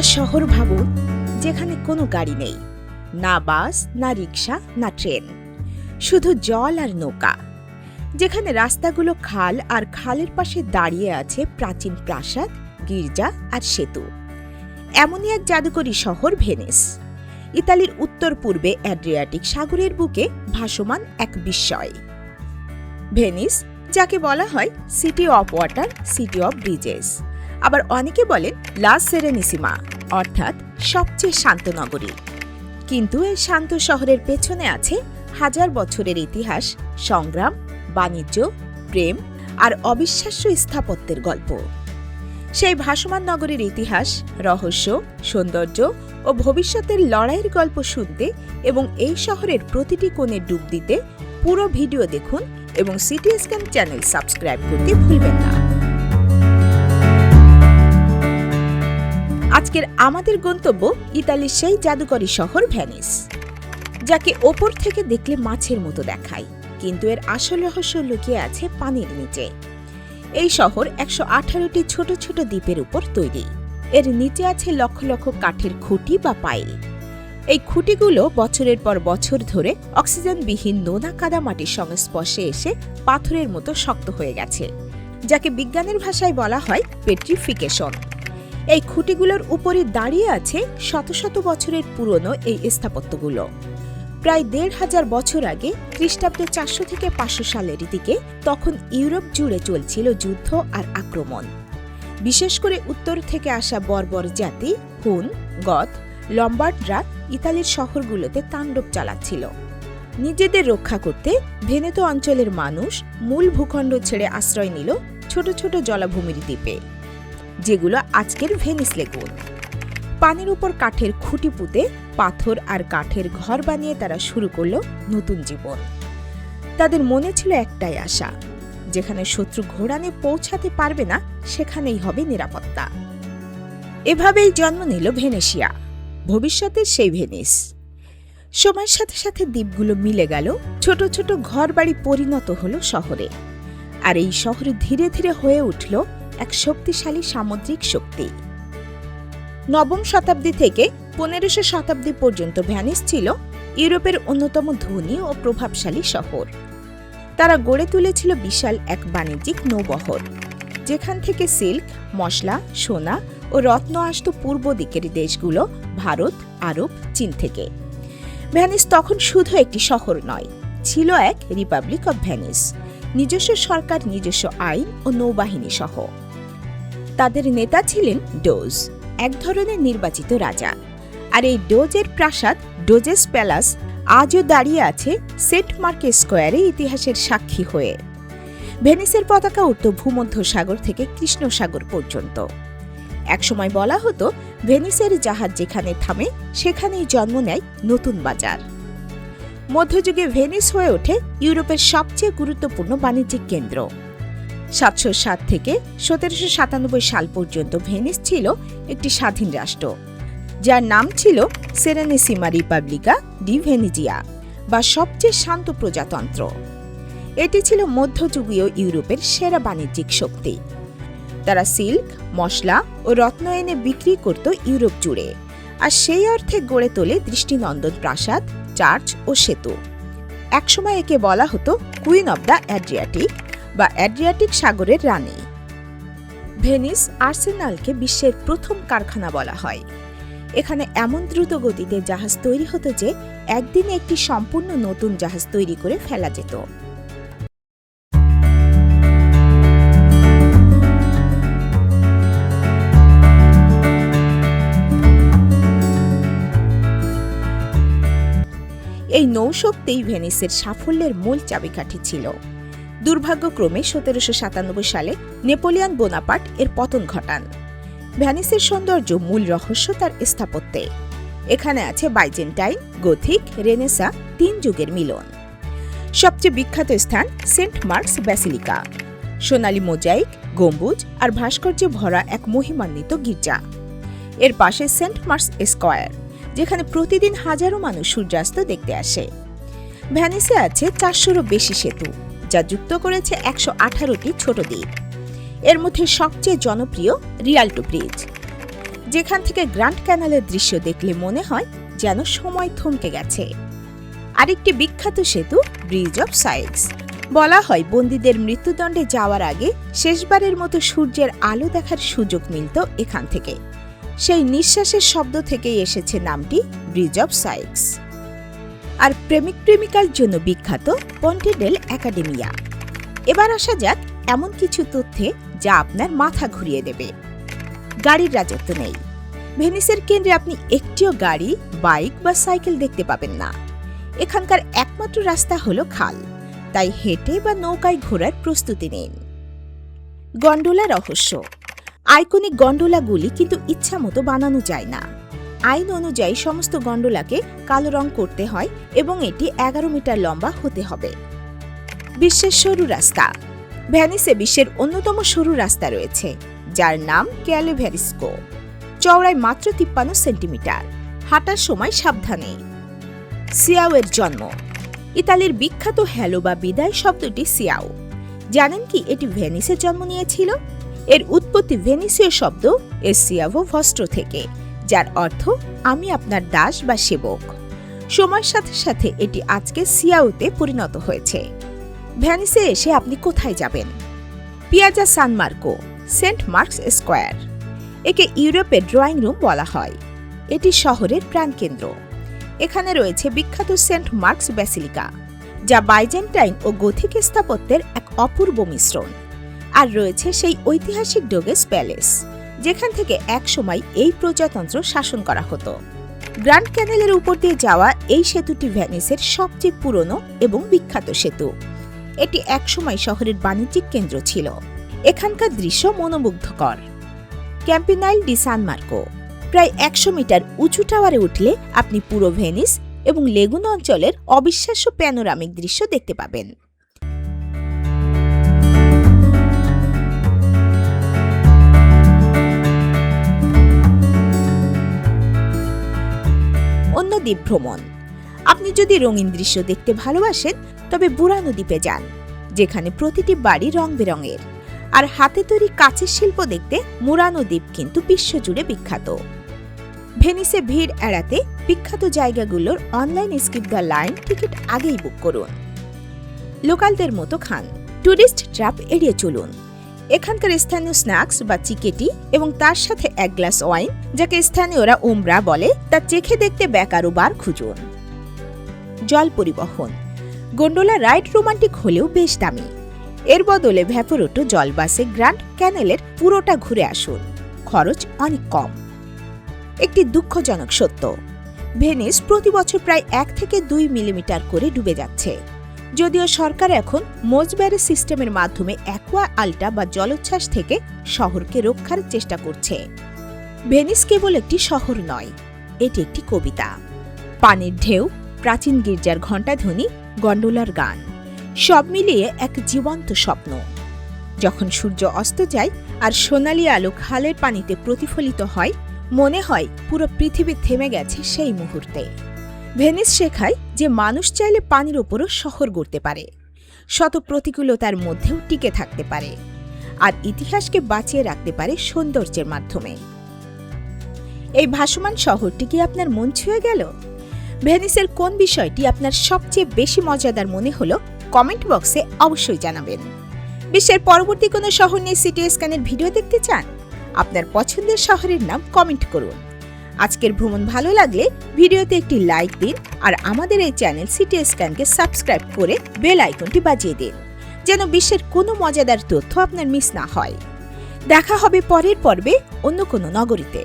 একটা শহর ভাবুন যেখানে কোনো গাড়ি নেই, না বাস, না রিক্সা না ট্রেন, শুধু জল আর নৌকা, যেখানে রাস্তাগুলো খাল আর খালের পাশে দাঁড়িয়ে আছে প্রাচীন প্রাসাদ, গির্জা আর সেতু। এমনই এক জাদুকরী শহর ভেনিস, ইতালির উত্তর পূর্বে অ্যাড্রিয়াটিক সাগরের বুকে ভাসমান এক বিস্ময়। ভেনিস, যাকে বলা হয় city of water city of bridges আবার অনেকে বলেন লা সেরেনিসিমা, অর্থাৎ সবচেয়ে শান্ত নগরী। কিন্তু এই শান্ত শহরের পেছনে আছে হাজার বছরের ইতিহাস, সংগ্রাম, বাণিজ্য, প্রেম আর অবিশ্বাস্য স্থাপত্যের গল্প। সেই ভাসমান নগরীর ইতিহাস, রহস্য, সৌন্দর্য ও ভবিষ্যতের লড়াইয়ের গল্প শুনতে এবং এই শহরের প্রতিটি কোণে ডুব দিতে পুরো ভিডিও দেখুন এবং সিটি স্ক্যান চ্যানেল সাবস্ক্রাইব করতে ভুলবেন না। আজকের আমাদের গন্তব্য ইতালির সেই জাদুকরী শহর ভ্যানিস যাকে ওপর থেকে দেখলে মাছের মতো দেখায়, কিন্তু এর আসল রহস্য লুকিয়ে আছে পানির নিচে। এই শহর একশো আঠারোটি ছোট ছোট দ্বীপের উপর তৈরি। এর নিচে আছে লক্ষ লক্ষ কাঠের খুঁটি বা পাইল এই খুঁটিগুলো বছরের পর বছর ধরে অক্সিজেনবিহীন নোনা কাদা কাদামাটির সংস্পর্শে এসে পাথরের মতো শক্ত হয়ে গেছে, যাকে বিজ্ঞানের ভাষায় বলা হয় পেট্রিফিকেশন খুঁটিগুলোর উপরে দাঁড়িয়ে আছে শত শত বছরের পুরনো এই স্থাপত্যগুলো। প্রায় দেড় হাজার বছর আগে খ্রিস্টাব্দে চারশো থেকে পাঁচশো সালের দিকে তখন ইউরোপ জুড়ে চলছিল যুদ্ধ আর আক্রমণ। বিশেষ করে উত্তর থেকে আসা বর্বর জাতি, হুন, গথ লম্বার্ডরা ইতালির শহরগুলোতে তাণ্ডব চালাচ্ছিল। নিজেদের রক্ষা করতে ভেনেতো অঞ্চলের মানুষ মূল ভূখণ্ড ছেড়ে আশ্রয় নিল ছোট ছোট জলাভূমির দ্বীপে। যেগুলো আজকের ভেনিস লেগুন। পানির উপর কাঠের খুঁটি পুঁতে পাথর আর কাঠের ঘর বানিয়ে তারা শুরু করল নতুন জীবন। তাদের মনে ছিল একটাই আশা, যেখানে শত্রু ঘোড়ানে পৌঁছাতে পারবে না, সেখানেই হবে নিরাপত্তা। এভাবেই জন্ম নিল ভেনেশিয়া, ভবিষ্যতের সেই ভেনিস। সময়ের সাথে সাথে দ্বীপগুলো মিলে গেল, ছোট ছোট ঘরবাড়ি পরিণত হলো শহরে। আর এই শহরে ধীরে ধীরে হয়ে উঠল এক শক্তিশালী সামুদ্রিক শক্তি। নবম শতাব্দী থেকে পনেরোশো শতাব্দী পর্যন্ত ভ্যানিস ছিল ইউরোপের অন্যতম ধনী ও প্রভাবশালী শহর। তারা গড়ে তুলেছিল বিশাল এক বাণিজ্যিক নৌবহর, যেখান থেকে সিল্ক, মশলা, সোনা ও রত্ন আসত পূর্ব দিকের দেশগুলো, ভারত, আরব, চীন থেকে। ভ্যানিস তখন শুধু একটি শহর নয়, ছিল এক রিপাবলিক অব ভ্যানিস, নিজস্ব সরকার, নিজস্ব আইন ও নৌবাহিনী সহ। তাদের নেতা ছিলেন ডোজ, এক ধরনের নির্বাচিত রাজা। আর এই ডোজের প্রাসাদ, ডোজেস প্যালাস, আজও দাঁড়িয়ে আছে সেন্ট মার্কে স্কোয়ারে ইতিহাসের সাক্ষী হয়ে। ভেনিসের পতাকা উঠত ভূমধ্য সাগর থেকে কৃষ্ণ সাগর পর্যন্ত। একসময় বলা হতো, ভেনিসের জাহাজ যেখানে থামে, সেখানেই জন্ম নেয় নতুন বাজার। মধ্যযুগে ভেনিস হয়ে ওঠে ইউরোপের সবচেয়ে গুরুত্বপূর্ণ বাণিজ্যিক কেন্দ্র। সাতশো সাত থেকে সতেরোশো সাতানব্বই সাল পর্যন্ত ভেনিস ছিল একটি স্বাধীন রাষ্ট্র, যার নাম ছিল সেরেনেসিমা রিপাবলিকা ডি ভেনিজিয়া বা সবচেয়ে শান্ত প্রজাতন্ত্র। এটি ছিল মধ্যযুগীয় ইউরোপের সেরা বাণিজ্যিক শক্তি। তারা সিল্ক, মশলা ও রত্ন এনে বিক্রি করত ইউরোপ জুড়ে আর সেই অর্থে গড়ে তোলে দৃষ্টিনন্দন প্রাসাদ, চার্চ ও সেতু। একসময় একে বলা হতো কুইন অব দ্য অ্যাড্রিয়াটিক বা অ্যাড্রিয়াটিক সাগরের রানী। ভেনিস আর্সেনালকে বিশ্বের প্রথম কারখানা বলা হয়। এখানে এমন দ্রুত গতিতে জাহাজ তৈরি হতো যে, একদিনে একটি সম্পূর্ণ নতুন জাহাজ তৈরি করে ফেলা যেত। এই নৌশক্তিই ভেনিসের সাফল্যের মূল চাবিকাঠি ছিল। দুর্ভাগ্যক্রমে সতেরোশো সাতানব্বই সালে নেপোলিয়ান বোনাপাট এর পতন ঘটান। ভ্যানিসের সৌন্দর্য মূল রহস্য তার স্থাপত্যে। এখানে আছে বাইজেন্টাইন, গথিক, রেনেসা, তিন যুগের মিলন। সবচেয়ে বিখ্যাত স্থান সেন্ট মার্কস ব্যাসিলিকা। সোনালী মোজাইক, গম্বুজ আর ভাস্কর্যে ভরা এক মহিমান্বিত গির্জা। এর পাশে সেন্ট মার্কস স্কোয়ার, যেখানে প্রতিদিন হাজারো মানুষ সূর্যাস্ত দেখতে আসে। ভ্যানিসে আছে চারশোরও বেশি সেতু। যা যুক্ত করেছে একশো আঠারোটি ছোট দ্বীপ। এর মধ্যে সবচেয়ে জনপ্রিয় রিয়াল্টো ব্রিজ। যেখান থেকে গ্র্যান্ড ক্যানালের দৃশ্য দেখলে মনে হয় যেন সময় থমকে গেছে। আরেকটি বিখ্যাত সেতু, ব্রিজ অফ সাইক্স বলা হয় বন্দীদের মৃত্যুদণ্ডে যাওয়ার আগে শেষবারের মতো সূর্যের আলো দেখার সুযোগ মিলত এখান থেকে। সেই নিঃশ্বাসের শব্দ থেকেই এসেছে নামটি ব্রিজ অফ সাইক্স আর প্রেমিক প্রেমিকার জন্য বিখ্যাত পন্টেডেল একাডেমিয়া। এবার আসা যাক এমন কিছু তথ্যে যা আপনার মাথা ঘুরিয়ে দেবে। গাড়ির রাজত্ব নেই। ভেনিসের কেন্দ্রে আপনি একটিও গাড়ি, বাইক বা সাইকেল দেখতে পাবেন না। এখানকার একমাত্র রাস্তা হলো খাল। তাই হেঁটে বা নৌকায় ঘোরার প্রস্তুতি নিন। গন্ডোলা রহস্য। আইকনিক গন্ডোলাগুলি কিন্তু ইচ্ছা মতো বানানো যায় না। আইন অনুযায়ী সমস্ত গন্ডোলাকে কালো রং করতে হয় এবং এটি এগারো মিটার লম্বা হতে হবে। বিশ্বের সরু রাস্তা। ভ্যানিসে বিশ্বের অন্যতম সরু রাস্তা রয়েছে, যার নাম ক্যালে ভ্যারিস্কো। চওড়ায় মাত্র তিপ্পান্ন সেন্টিমিটার। হাঁটার সময় সাবধানে। সিয়াওয়ের জন্ম। ইতালির বিখ্যাত হ্যালো বা বিদায় শব্দটি সিয়াও। জানেন কি এটি ভেনিসে জন্ম নিয়েছিল? এর উৎপত্তি ভেনিসীয় শব্দ এসিয়াভো ভস্ট্র থেকে। যার অর্থ আমি আপনার দাস বা সেবক। সময়ের সাথে সাথে এটি আজকে সিয়াউতে পরিণত হয়েছে। ভ্যানিসে এসে আপনি কোথায় যাবেন? Piazza San Marco, saint Mark's square. একে ইউরোপের ড্রয়িং রুম বলা হয়। এটি শহরের প্রাণকেন্দ্র। এখানে রয়েছে বিখ্যাত সেন্ট মার্কস ব্যাসিলিকা, যা বাইজেন্টাইন ও গথিক স্থাপত্যের এক অপূর্ব মিশ্রণ। আর রয়েছে সেই ঐতিহাসিক ডোগেস প্যালেস। যেখান থেকে একসময় এই প্রজাতন্ত্র শাসন করা হতো। গ্র্যান্ড ক্যানেলের উপর দিয়ে যাওয়া এই সেতুটি ভ্যানিসের সবচেয়ে পুরনো এবং বিখ্যাত সেতু। এটি একসময় শহরের বাণিজ্যিক কেন্দ্র ছিল। এখানকার দৃশ্য মনোমুগ্ধকর। Campanile di San Marco. প্রায় একশো মিটার উঁচু টাওয়ারে উঠলে আপনি পুরো ভেনিস এবং লেগুন অঞ্চলের অবিশ্বাস্য প্যানোরামিক দৃশ্য দেখতে পাবেন। দ্বীপ ভ্রমণ আপনি যদি রঙিন দৃশ্য দেখতে ভালোবাসেন, তবে বুড়ানো দ্বীপে যান, যেখানে প্রতিটি বাড়ি রং বেরঙের আর হাতে তৈরি কাচের শিল্প দেখতে মুরানো দ্বীপ কিন্তু বিশ্বজুড়ে বিখ্যাত। ভেনিসে ভিড় এড়াতে বিখ্যাত জায়গাগুলোর online skip the line ticket আগেই বুক করুন। লোকালদের মতো খান। ট্যুরিস্ট ট্র্যাপ এড়িয়ে চলুন। এখানকার স্থানীয় স্ন্যাক্স বা চিকেটি এবং তার সাথে এক গ্লাস ওয়াইন, যাকে স্থানীয়রা উমরা বলে, তা চেখে দেখতে বেকারো বার খুঁজুন। জল পরিবহন। গোন্ডোলা রাইড রোমান্টিক হলেও বেশ দামি। এর বদলে ভ্যাপোরোটো জল বাসে গ্র্যান্ড ক্যানেলের পুরোটা ঘুরে আসুন। খরচ অনেক কম। একটি দুঃখজনক সত্য। ভেনিস প্রতি বছর প্রায় এক থেকে দুই মিলিমিটার করে ডুবে যাচ্ছে। যদিও সরকার এখন মোজব্যারে সিস্টেমের মাধ্যমে অ্যাকোয়া আল্টা বা জলোচ্ছ্বাস থেকে শহরকে রক্ষার চেষ্টা করছে। ভেনিস কেবল একটি শহর নয়, এটি একটি কবিতা। পানির ঢেউ, প্রাচীন গির্জার ঘণ্টাধ্বনি, গন্ডোলার গান, সব মিলিয়ে এক জীবন্ত স্বপ্ন। যখন সূর্য অস্ত যায় আর সোনালি আলো খালের পানিতে প্রতিফলিত হয়, মনে হয় পুরো পৃথিবী থেমে গেছে সেই মুহূর্তে। ভেনিস শেখায় যে মানুষ চাইলে পানির ওপরও শহর গড়তে পারে, শত প্রতিকূলতার মধ্যেও টিকে থাকতে পারে, আর ইতিহাসকে বাঁচিয়ে রাখতে পারে সৌন্দর্যের মাধ্যমে। এই ভাসমান শহরটি কি আপনার মন ছুঁয়ে গেল? ভেনিসের কোন বিষয়টি আপনার সবচেয়ে বেশি মজাদার মনে হলো? কমেন্ট বক্সে অবশ্যই জানাবেন। বিশ্বের পরবর্তী কোনো শহর নিয়ে সিটি স্ক্যানের ভিডিও দেখতে চান? আপনার পছন্দের শহরের নাম কমেন্ট করুন। আজকের ভ্রমণ ভালো লাগলে ভিডিওতে একটি লাইক দিন আর আমাদের এই চ্যানেল সিটি স্ক্যানকে সাবস্ক্রাইব করে বেল আইকনটি বাজিয়ে দিন, যেন বিশ্বের কোনো মজাদার তথ্য আপনার মিস না হয়। দেখা হবে পরের পর্বে অন্য কোনো নগরীতে।